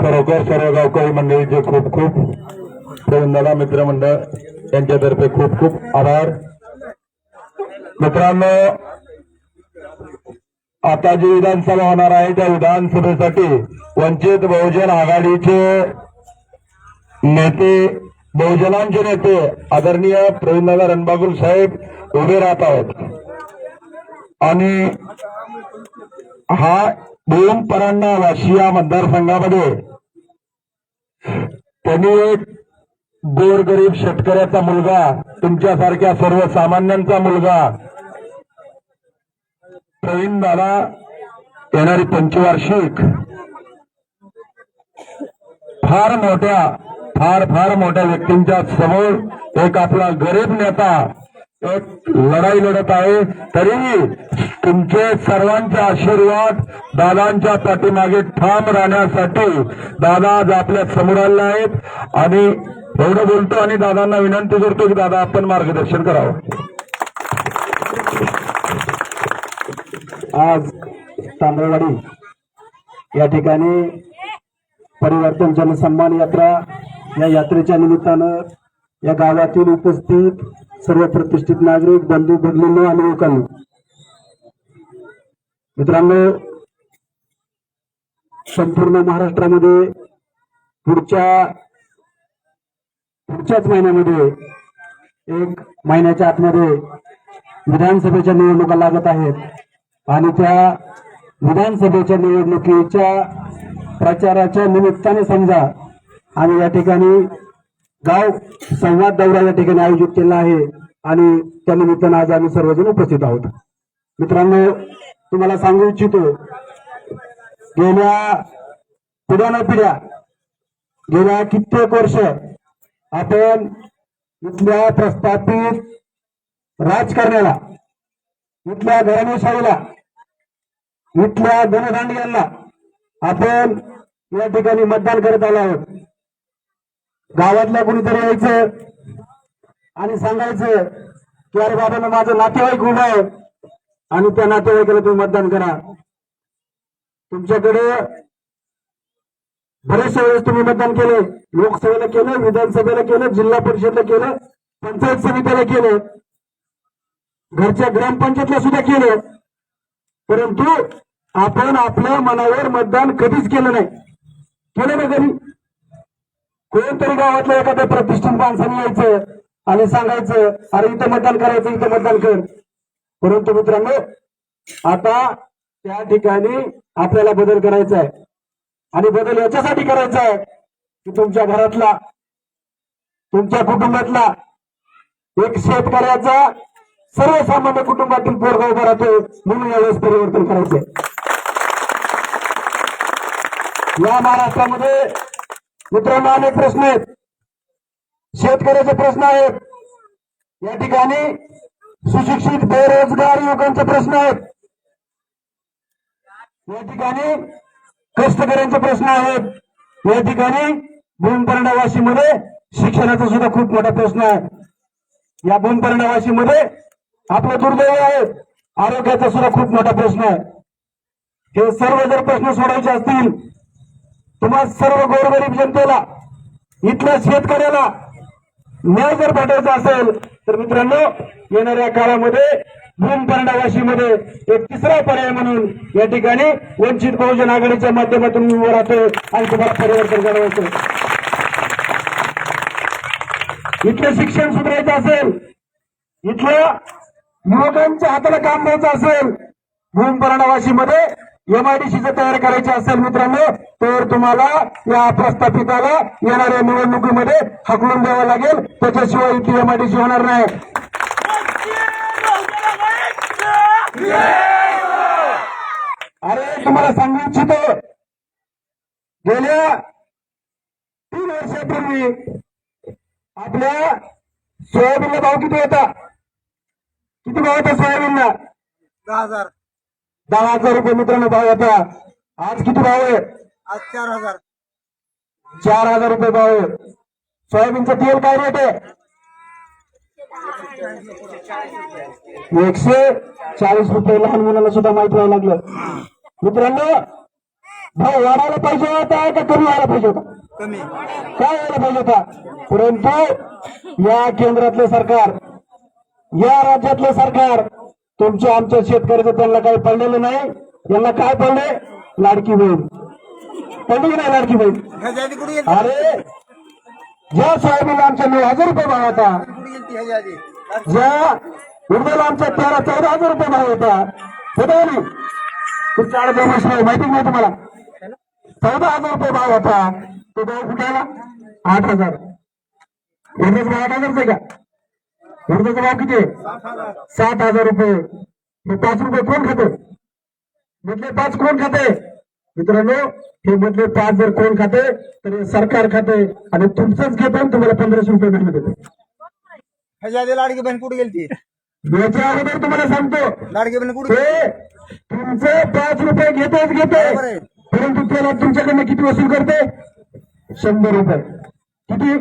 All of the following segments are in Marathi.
खरोखर सर्व गावकरी मंडळीचे खूप खूप प्रवीणदादा मित्रमंडळ यांच्यातर्फे खूप खूप आभार. मित्रांनो आता जी विधानसभा होणार आहे त्या विधानसभेसाठी वंचित बहुजन आघाडीचे नेते बहुजनांचे नेते आदरणीय प्रवीणदादा रणबागुल साहेब उभे राहत आहेत. आणि हा दोन परांना वाशिया मतदारसंघामध्ये त्यांनी एक गोरगरीब शेतकऱ्याचा मुलगा तुमच्यासारख्या सर्वसामान्यांचा मुलगा प्रवीण दादा येणारी पंचवार्षिक. फार मोठ्या फार फार मोठ्या व्यक्तींच्या समोर एक आपला गरीब नेता एक लढाई लढत आहे. तरीही तुमचे सर्वांचे आशीर्वाद दादांच्या पाठीमागे ठाम राहण्यासाठी दादा आज आपल्यासमोर आले आहेत. आणि एवढं बोलतो आणि दादांना विनंती करतो की दादा आपण मार्गदर्शन करावं. आज तांदळवाडी या ठिकाणी परिवर्तन जनसन्मान यात्रा या यात्रेच्या निमित्तानं या गावातील उपस्थित सर्व प्रतिष्ठित नागरिक बंधू भगिनींनो आणि लोकांनी मित्रांनो संपूर्ण महाराष्ट्रामध्ये पुढच्या पुढच्याच महिन्यामध्ये एक महिन्याच्या आतमध्ये विधानसभेच्या निवडणुका लागत आहेत. आणि त्या विधानसभेच्या निवडणुकीच्या प्रचाराच्या निमित्ताने समजा आम्ही या ठिकाणी गाव संवाद दौरा या ठिकाणी आयोजित केला आहे आणि त्या निमित्तानं आज आम्ही सर्वजण उपस्थित आहोत. मित्रांनो तुम्हाला सांगू इच्छितो गेल्या पिढ्या न पिढ्या गेल्या कित्येक वर्ष आपण इथल्या प्रस्थापित राजकारण्याला इथल्या घराणेशाहीला इथल्या धनदांडग्यांना आपण या ठिकाणी मतदान करत आलो आहोत. गावातल्या कुणीतरी यायचं आणि सांगायचं की अरे बाबा माझं नातेवाईक उभं आहे. आणि त्या नातेवाईकाला तुम्ही मतदान करा. तुमच्याकडे बरेचशा वेळेस तुम्ही मतदान केले लोकसभेला केलं विधानसभेला केलं जिल्हा परिषदला केलं पंचायत समितीला केलं. घरच्या ग्रामपंचायतला सुद्धा केलं. परंतु आपण आपल्या मनावर मतदान कधीच केलं नाही. केलं ना कधी? कोणतरी गावातल्या एखाद्या प्रतिष्ठित माणसाने यायचं आणि सांगायचं अरे इथं मतदान करायचं इथं मतदान कर. परंतु मित्रांनो आता त्या ठिकाणी आपल्याला बदल करायचा आहे. आणि बदल याच्यासाठी करायचा आहे की तुमच्या घरातला तुमच्या कुटुंबातला एक शेतकऱ्याचा सर्वसामान्य कुटुंबातील पोरगा उभा राहतो म्हणून यावेळेस परिवर्तन करायचंय या महाराष्ट्रामध्ये मित्रांनो अनेक प्रश्न आहेत. शेतकऱ्याचे प्रश्न आहेत. या ठिकाणी सुशिक्षित बेरोजगार युवकांचे प्रश्न आहेत. या ठिकाणी कष्टकऱ्यांचे प्रश्न आहेत. या ठिकाणी भूमपर्णावाशीमध्ये शिक्षणाचा सुद्धा खूप मोठा प्रश्न आहे. या भूमपर्णावाशीमध्ये आपलं दुर्दैव आहे. आरोग्याचा सुद्धा खूप मोठा प्रश्न आहे. हे सर्व जर प्रश्न सोडायचे असतील तुम्हा सर्व गोरगरीब जनतेला इथल्या शेतकऱ्याला न्याय जर भेटायचा असेल तर मित्रांनो येणाऱ्या काळामध्ये भूममध्ये एक तिसरा पर्याय म्हणून या ठिकाणी वंचित बहुजन आघाडीच्या माध्यमातून मी उभं राहतोय आणि तुम्हाला परिवर्तन करायचं इथलं शिक्षण सुधारायचं असेल इथल्या युवकांच्या हाताला काम द्यायचं असेल भूममध्ये एमआयडीसीचं तयार करायचे असेल मित्रांनो तर तुम्हाला या प्रस्थापिताला येणाऱ्या निवडणुकीमध्ये हकलून द्यावं लागेल. त्याच्याशिवाय इथे एमआयडीसी होणार नाही. अरे तुम्हाला सांगू इच्छितो गेल्या तीन वर्षापूर्वी आपल्या सोयाबीनला भाव किती होता? किती भाव होता सोयाबीनला दहा हजार. दहा हजार रुपये मित्रांनो भाव होता आज किती भाव आहे? आज चार हजार. चार हजार रुपये भाव आहे. सोयाबीनचं तेल काय रेट आहे? एकशे चाळीस रुपये. लहान मुलाला सुद्धा माहीत व्हायला लागलं. मित्रांनो भाव वाढायला पाहिजे होता का कमी व्हायला पाहिजे होता? कमी. काय व्हायला पाहिजे होता? परंतु या केंद्रातले सरकार या राज्यातले सरकार तुमच्या आमच्या शेतकऱ्याचं त्यांना काही पडलेलं नाही. यांना काय पडले? लाडकी बहीण. पडली नाही लाडकी बहीण? अरे ज्या साहेबांना आमच्या नऊ हजार रुपये भाव होता ज्या उडदाला आमच्या तेरा चौदा हजार रुपये भाव होता होता तुमच्या आडे माहिती नाही तुम्हाला? चौदा हजार रुपये भाव होता तो भाव कुठे आला? आठ हजार. उडदाचा भाव आठ हजारचा आहे का? उडदाचा भाव किती? सात हजार रुपये. हे पाच रुपये कोण खाते? मधले पाच कोण खाते? मित्रांनो हे मधले पाच जर कोण खाते तर हे सरकार खाते आणि तुमचंच घेते तुम्हाला पंधराशे रुपये महिना देते. लाडकी बहीण कुठे गेली याच्या अगोदर तुम्हाला सांगतो. लाडकी बहीण कुठे ते तुमचे पाच रुपये घेतेच घेते. परंतु त्याला तुमच्याकडनं किती वसूल करते? शंभर रुपये. किती?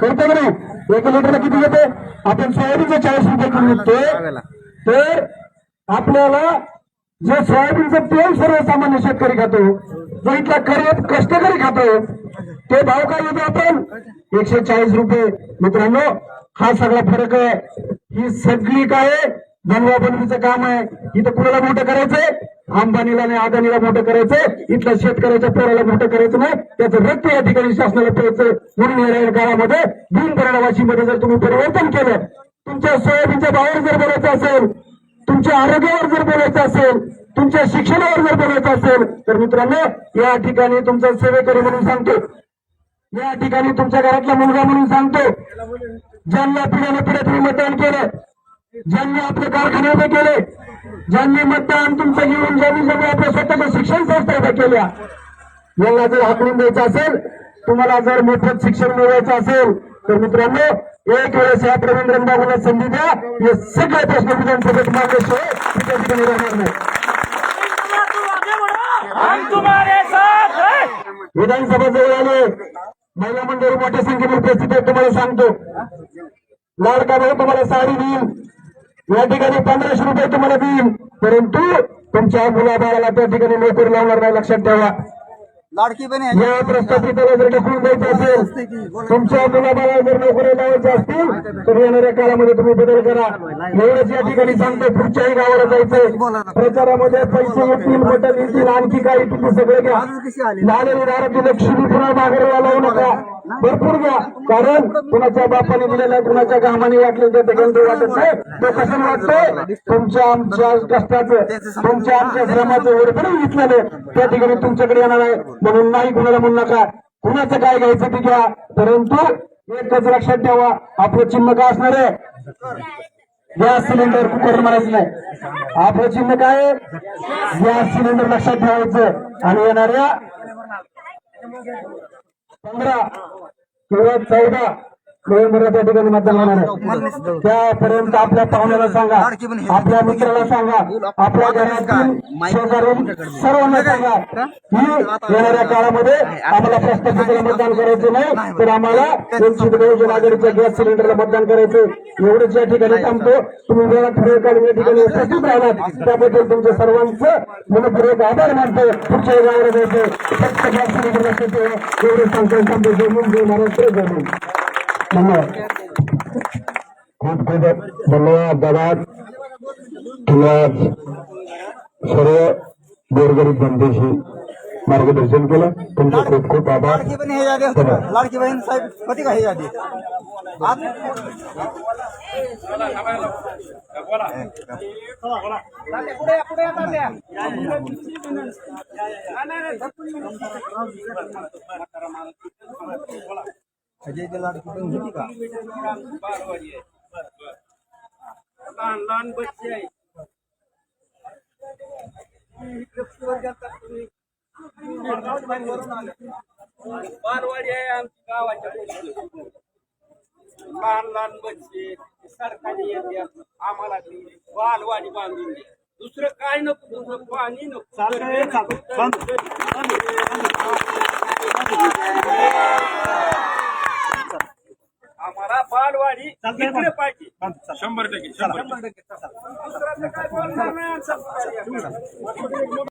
करते का नाही? एक लिटरला किती घेते आपण सोयाबीनचं चाळीस रुपये किलो विकतोय तर आपल्याला जे सोयाबीनचं तेल सर्वसामान्य शेतकरी खातो जो इथला खरेदी कष्टकरी खातो ते भाव काय देतो आपण? एकशे चाळीस रुपये. मित्रांनो हा सगळा फरक आहे. ही सगळी काय बनवीचं काम आहे. इथं कुणाला मोठं करायचंय? अंबानीला आणि अदानीला मोठं करायचंय. इथल्या शेतकऱ्याच्या पोराला मोठं करायचं नाही. त्याचं रक्त या ठिकाणी शासनाला प्यायचं म्हणून येणाऱ्या काळामध्ये भीम जर तुम्ही परिवर्तन केलं तुमच्या सोयाबीनच्या भावावर जर बोलायचं असेल तुमच्या आरोग्यावर जर बोलायचं असेल तुमच्या शिक्षणावर जर बोलायचं असेल तर मित्रांनो या ठिकाणी तुमचा सेवेकरी म्हणून सांगतो. या ठिकाणी तुमच्या घरातला मुलगा म्हणून सांगतो. ज्यांना पिढ्याने पिढ्या तुम्ही मतदान केलं ज्यांनी आपले कारखाने उभे केले ज्यांनी मतदान तुमचं घेऊन ज्यांनी ज्यांनी आपल्या स्वतःच्या शिक्षण संस्था उभ्या केल्या. यांना जर हाकडून द्यायचं असेल तुम्हाला जर मोफत शिक्षण मिळवायचं असेल तर मित्रांनो एक वेळेस या प्रवीण रंगाबाला संधी द्या. हे सगळे प्रश्न विधानसभेत मांडल्याशिवाय ते ठिकाणी राहणार नाही. विधानसभा जवळ आले. महिला मंडळी मोठ्या संख्येने उपस्थित आहे तुम्हाला सांगतो. लाडका भाऊ तुम्हाला साडी देईल. या ठिकाणी पंधराशे रुपये तुम्हाला देईल. परंतु तुमच्या मुलाबाळाला त्या ठिकाणी नोकरी लावणार नाही लक्षात ठेवा. या प्रस्थापिताला जर ढकलून द्यायचं असेल तुमच्या मुलाबाळा जर नोकरी लावायच्या असतील तर येणाऱ्या काळामध्ये तुम्ही बदल करा. एवढंच या ठिकाणी सांगतो पुढच्याही गावाला जायचंय. प्रचारामध्ये पैसे येतील मटन येतील आणखी काय येतील सगळं घ्या. लालेली दाराची लक्ष्मी पुन्हा माघारीला लावू नका. भरपूर घ्या कारण कुणाच्या बापाने दिलेला कुणाच्या घामाने वाटलं त्या ठिकाणी ते वाटत नाही. ते कसं वाटतंय? तुमच्या आमच्या कष्टाचं तुमच्या आमच्या श्रमाचं ओरपणे घेतलेलं त्या ठिकाणी तुमच्याकडे येणार आहे. म्हणून नाही कुणाला म्हणू नका. कुणाचं काय घ्यायचं ते घ्या. परंतु एकच लक्षात ठेवा आपलं चिन्ह काय असणार आहे? गॅस सिलेंडर कुकर म्हणायचं नाही. आपलं चिन्ह काय आहे? गॅस सिलेंडर लक्षात ठेवायचं. आणि येणाऱ्या पंधरा किंवा चौदा नोव्हेंबरला त्या ठिकाणी मतदान होणार आहे. त्यापर्यंत आपल्या पाहुण्याला सांगा आपल्या मित्राला सांगा आपल्या घरातील शेजारील सर्वांना सांगा की? येणाऱ्या काळामध्ये आम्हाला प्रस्तावितेला मतदान करायचं नाही तर आम्हाला बहुजन आघाडीच्या गॅस सिलेंडरला मतदान करायचं. एवढंच या ठिकाणी थांबतो. तुम्ही वेळात वेळ काढून या ठिकाणी उपस्थित राहिलात त्याबद्दल तुमच्या सर्वांचं मनपूर्वक आभार मानतो. पुढच्या गावाला जायचं. फक्त गॅस सिलेंडर ठेवा एवढं सांगतो थांबतो. जय मुंबई महाराष्ट्र जय मुंबई धन्यवाद खूप खूप धन्यवाद दादा तुम्ही आज सर्व गोरगरीब जनतेशी मार्गदर्शन केलं तुमचे खूप खूप आभार लाडकी बहीण ह्याच्या आधी असतं लाडकी बहीण साहेब होती का ह्याच्या आधी आज पुढे या, पुढे या, तात्या. ह्याच्या इथे लाडकी बहीण होती का? लहान लहान बच्चे आहे. बालवाडी आहे आमच्या गावाच्या. लहान लहान बच्चे सरकारी येते आम्हाला बालवाडी बांधून दे. दुसरं काय नको दुसरं पाणी नको. आम्हाला बालवाडी घेतले पाहिजे शंभर टक्के शंभर टक्के दुसऱ्याचं काय बोलणार नाही आमचं.